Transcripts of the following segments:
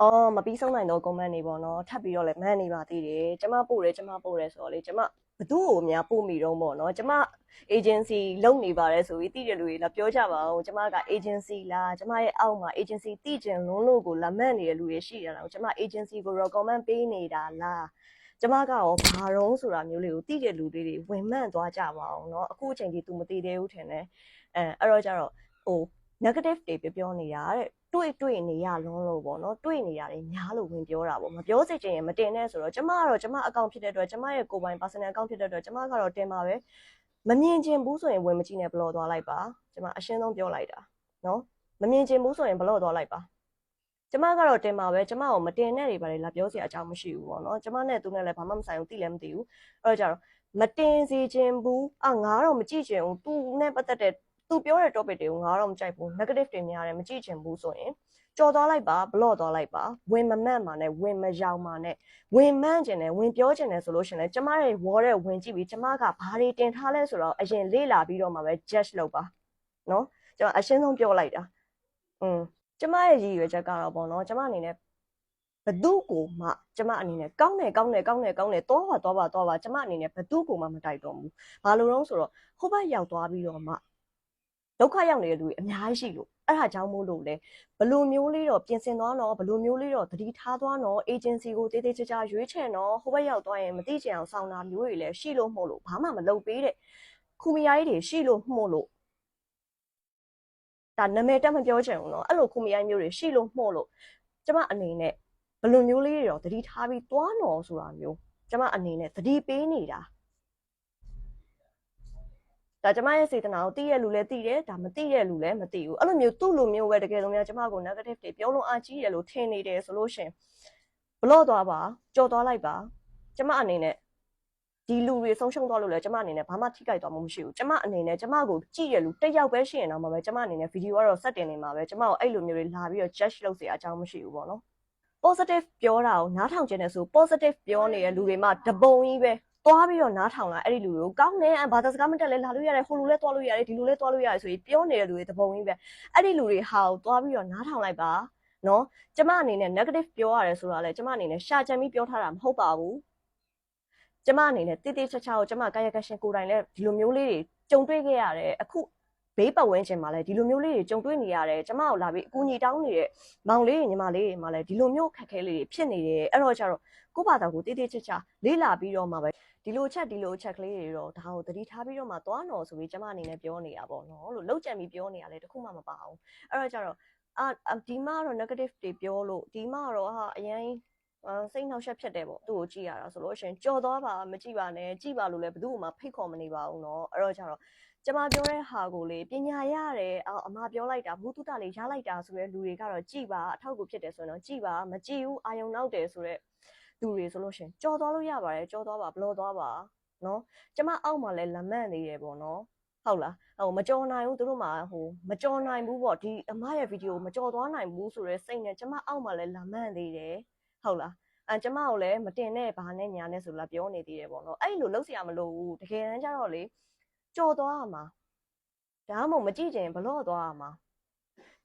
အော်မပြီးဆုံးနိုင်တော့ comment တွေပေါ့နော်ထပ်ပြီးတော့လည်းမန်းနေပါသေးတယ်ကျမပို့တယ်ကျမပို့တယ်ဆိုတော့လေကျမဘသူ့ကိုများပို့မိတော့ပေါ့နော်ကျမ agency လုပ်နေပါတယ်ဆိုပြီးတည်တဲ့လူတွေလာပြောကြပါဦးကျမက agency လားကျမရဲ့အောက်မှာ agency တည်ကျင်လုံးလို့ကိုလာမန့်နေတဲ့လူတွေရှိရတာကိုကျမ agency ကို recommend ပေးနေတာလားကျမကရောဘာတုံးဆိုတာမျိုးလေးကိုတည်တဲ့လူတွေတွေဝင်မှန်သွားကြပါအောင်เนาะအခုအချိန်ကြီး तू မတည်သေးဘူးထင်တယ်အဲအဲ့တော့ကျတော့ဟို negative တွေပြောပြောနေတာတဲ့ တွေ့တွေ့နေရလုံးလို့ပေါ့နော်တွေ့နေရတယ်များလို့ဝင်ပြောတာပေါ့မပြောစေချင်ရင်မတင်နဲ့ဆိုတော့ကျမကတော့ကျမအကောင့်ဖြစ်တဲ့အတွက်ကျမရဲ့ကိုယ်ပိုင် personal account ဖြစ်တဲ့အတွက်ကျမကတော့တင်ပါပဲမမြင်ချင်ဘူးဆိုရင်ဝင်မကြည့်နဲ့ဘလော့သွားလိုက်ပါကျမအရှင်းဆုံးပြောလိုက်တာနော်မမြင်ချင်ဘူးဆိုရင်ဘလော့သွားလိုက်ပါကျမကတော့တင်ပါပဲကျမကိုမတင်နဲ့တွေပါလေလာပြောစရာအကြောင်းမရှိဘူးပေါ့နော်ကျမနဲ့သူနဲ့လည်းဘာမှမဆိုင်ဘူးသိလည်းမသိဘူးအဲ့တော့ကြတော့မတင်စေချင်ဘူးအာငါတော့မကြည့်ချင်ဘူးသူနဲ့ပတ်သက်တဲ့ သူပြောတဲ့ topic တွေကိုငါတော့မကြိုက်ဘူး negative တွေများတယ်မကြည့်ချင်ဘူးဆိုရင်ကြော်သွားလိုက်ပါ block သွားလိုက်ပါဝင်မမန့်ပါနဲ့ဝင်မရောက်ပါနဲ့ဝင်မှန်းကျင်တယ်ဝင်ပြောကျင်တယ်ဆိုလို့ရှရင်လေကျမရဲ့ wall တဲ့ဝင်ကြည့်ပြီးကျမကဘာတွေတင်ထားလဲဆိုတော့အရင်လေ့လာပြီးတော့မှပဲ judge လုပ်ပါနော်ကျမအရှင်းဆုံးပြောလိုက်တာอืมကျမရဲ့ရည်ရွယ်ချက်ကတော့ပေါ့နော်ကျမအနေနဲ့ဘသူ့ကိုမှကျမအနေနဲ့ကောင်းတယ်ကောင်းတယ်ကောင်းတယ်ကောင်းတယ်တော့ပါတော့ပါတော့ပါကျမအနေနဲ့ဘသူ့ကိုမှမတိုက်တော့ဘူးဘာလို့လဲဆိုတော့ဟိုဘက်ရောက်သွားပြီးတော့မှ ဒုက္ခရောက်နေတဲ့လူတွေအများကြီးရှိလို့အဲ့ဒါကြောင့်မို့လို့လေဘလိုမျိုးလေးတော့ပြင်ဆင်သွားတော့ဘလိုမျိုးလေးတော့တတိထားသွားတော့ agency ကိုတေးသေးချာချာရွေးချယ်တော့ဟိုဘက်ရောက်သွားရင်မသိချင်အောင်ဆောင်တာမျိုးတွေလည်းရှိလို့မဟုတ်လို့ဘာမှမလုပ်ပေးတဲ့ခူမယားကြီးတွေရှိလို့မှုလို့ဒါနာမည်တက်မပြောချင်ဘူးเนาะအဲ့လိုခူမယားမျိုးတွေရှိလို့မှုလို့ကျမအနေနဲ့ဘလိုမျိုးလေးတွေတော့တတိထားပြီးသွားတော့ဆိုတာမျိုးကျမအနေနဲ့တတိပေးနေတာ ဒါကျမရဲ့စေတနာကိုသိရလူလည်းသိတယ်ဒါမသိရလူလည်းမသိဘူးအဲ့လိုမျိုးသူ့လိုမျိုးပဲတကယ်လို့များကျမကို negative တွေပြောလို့အားကြီးရလို့ထင်နေတယ်ဆိုလို့ရှင်ဘလော့သွားပါကြော်သွားလိုက်ပါကျမအနေနဲ့ဒီလူတွေဆုံးရှုံးသွားလို့လည်းကျမအနေနဲ့ဘာမှထိခိုက်သွားမှုမရှိဘူးကျမအနေနဲ့ကျမကိုကြည့်ရလူတစ်ယောက်ပဲရှိရင်တော့မှပဲကျမအနေနဲ့ဗီဒီယိုကတော့စက်တင်နေမှာပဲကျမကိုအဲ့လိုမျိုးတွေလာပြီးတော့ judge လုပ်เสียအကြောင်းမရှိဘူးပေါ့နော် positive ပြောတာကိုနားထောင်ခြင်းနဲ့ဆို positive ပြောနေတဲ့လူတွေမှတပုံကြီးပဲ သွားပြီးတော့နားထောင်လာအဲ့ဒီလူတွေကိုကောင်းတယ်ဘာသာစကားမတက်လဲလာလို့ရတယ်ဟိုလူလဲသွားလို့ရတယ်ဒီလူလဲသွားလို့ရတယ်ဆိုပြီးပြောနေတဲ့လူတွေတပုံကြီးပဲအဲ့ဒီလူတွေဟာကိုသွားပြီးတော့နားထောင်လိုက်ပါနော်ကျမအနေနဲ့ negative ပြောရတယ်ဆိုတာလဲကျမအနေနဲ့ရှာကြံပြီးပြောထားတာမဟုတ်ပါဘူးကျမအနေနဲ့တိတိကျကျကိုကျမကာယကရှင်ကိုယ်တိုင်လဲဒီလိုမျိုးလေးတွေကြုံတွေ့ခဲ့ရတယ်အခုဘေးပတ်ဝန်းကျင်မှာလဲဒီလိုမျိုးလေးတွေကြုံတွေ့နေရတယ်ကျမကိုလာပြီးအကူအညီတောင်းနေတဲ့မောင်လေးတွေညီမလေးတွေမှာလဲဒီလိုမျိုးခက်ခဲလေးတွေဖြစ်နေတယ်အဲ့တော့ကျတော့ကိုယ့်ဘာသာကိုတိတိကျကျလေးလာပြီးတော့မှပဲ ဒီလိုချက်ဒီလိုချက်ကလေးတွေတော့ဒါကိုသတိထားပြီးတော့မှသွားတော့ဆိုပြီးကျမအနေနဲ့ပြောနေတာပေါ့နော်လို့လောက်ကြံပြီးပြောနေရလဲတခုမှမပါဘူးအဲ့တော့ကျတော့အာဒီမှာတော့ negative တွေပြောလို့ဒီမှာတော့ဟာအရင်အာစိတ်နှောက်ယှက်ဖြစ်တယ်ပေါ့သူ့ကိုကြည့်ရတာဆိုလို့ရှိရင်ကြော်သွားပါမကြည့်ပါနဲ့ကြည့်ပါလို့လည်းဘယ်သူမှဖိတ်ခေါ်မနေပါဘူးเนาะအဲ့တော့ကျတော့ကျမပြောတဲ့ဟာကိုလေပညာရတယ်အော်အမပြောလိုက်တာဘုသူတလေးရလိုက်တာဆိုတဲ့လူတွေကတော့ကြည်ပါအထောက်အကူဖြစ်တယ်ဆိုရင်တော့ကြည်ပါမကြည်ဘူးအာယုံနောက်တယ်ဆိုတော့ သူတွေဆိုလို့ရှင်ကြော်သွားလို့ရပါတယ်ကြော်သွားပါဘလော့သွားပါနော်ကျမအောက်မှာလည်းလမန့်နေတယ်ပေါ့နော်ဟုတ်လားဟိုမကြော်နိုင်ဘူးတို့မှာဟိုမကြော်နိုင်ဘူးပေါ့ဒီအမရဲ့ဗီဒီယိုမကြော်သွားနိုင်ဘူးဆိုတော့စိတ်နဲ့ကျမအောက်မှာလည်းလမန့်နေတယ်ဟုတ်လားအဲကျမကိုလည်းမတင်နဲ့ဘာနဲ့ညာနဲ့ဆိုလာပြောနေသေးတယ်ပေါ့နော်အဲ့လိုလုံးစရာမလိုဘူးတကယ်တမ်းကျတော့လေကြော်သွားရမှာဒါမှမဟုတ်မကြည့်ချင်ဘလော့သွားရမှာ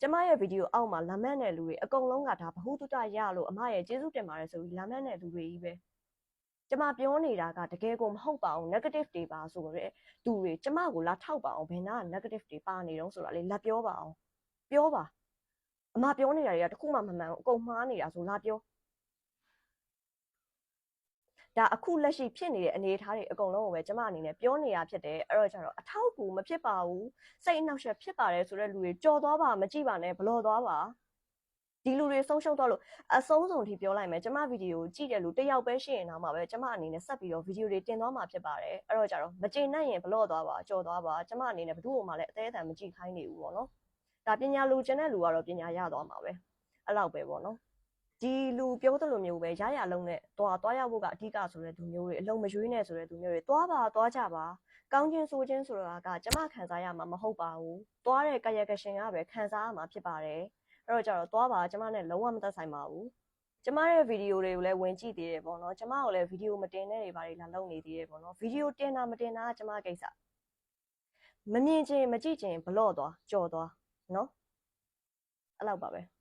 ကျမရဲ့ဗီဒီယိုအောက်မှာလာမန့်တဲ့လူတွေအကုန်လုံးကဒါဘ ഹു တုတရလို့အမရဲ့ကျေးဇူးတင်ပါတယ်ဆိုပြီးလာမန့်တဲ့လူတွေကြီးပဲကျမပြောနေတာကတကယ်ကိုမဟုတ်ပါဘူး negative တွေပါဆိုတော့သူတွေကျမကိုလာထောက်ပါအောင်ဘယ်နာ negative တွေပါနေတော့ဆိုတာလေလာပြောပါအောင်ပြောပါအမပြောနေတာတွေကတခုမှမမှန်ဘူးအကုန်မှားနေတာဆိုလာပြော ဒါအခုလက်ရှိဖြစ်နေတဲ့အနေအထားတွေအကုန်လုံးကိုပဲကျမအနေနဲ့ပြောနေရဖြစ်တယ်အဲ့တော့ကျတော့အထောက်အကူမဖြစ်ပါဘူးစိတ်အနှောက်အယှက်ဖြစ်ပါတယ်ဆိုတဲ့လူတွေကြော်သွားပါမကြည့်ပါနဲ့ဘလော်သွားပါဒီလူတွေဆုံးရှုံးသွားလို့အဆုံးစုံထိပြောလိုက်မယ်ကျမဗီဒီယိုကြည့်တဲ့လူတယောက်ပဲရှိရင်တော့မှပဲကျမအနေနဲ့ဆက်ပြီးတော့ဗီဒီယိုတွေတင်သွားမှာဖြစ်ပါတယ်အဲ့တော့ကျတော့မကျေနပ်ရင်ဘလော့သွားပါကြော်သွားပါကျမအနေနဲ့ဘယ်သူ့မှလည်းအသေးအတန်မကြည့်ခိုင်းနေဘူးပေါ့နော်ဒါပညာလူကျင်တဲ့လူကတော့ပညာရသွားမှာပဲအဲ့လောက်ပဲပေါ့နော် ဒီလူပြောသလိုမျိုးပဲရရလုံးနဲ့တွားတွားရဖို့ကအဓိကဆိုတဲ့သူမျိုးတွေအလုံးမရွေးနဲ့ဆိုတဲ့သူမျိုးတွေတွားပါတွားကြပါကောင်းခြင်းဆိုခြင်းဆိုတာကကျမခံစားရမှာမဟုတ်ပါဘူးတွားတဲ့ကာယကရှင်ကပဲခံစားရမှာဖြစ်ပါတယ်အဲ့တော့ကျတော့သွားပါကျမနဲ့လုံးဝမသက်ဆိုင်ပါဘူးကျမရဲ့ဗီဒီယိုတွေကိုလည်းဝင်ကြည့်သေးတယ်ပေါ့နော်ကျမကိုလည်းဗီဒီယိုမတင်တဲ့တွေဘာတွေလာလုပ်နေသေးတယ်ပေါ့နော်ဗီဒီယိုတင်တာမတင်တာကကျမကိစ္စမမြင်ချင်မကြည့်ချင်ဘလော့သွားကြော်သွားနော်အဲ့လောက်ပါပဲ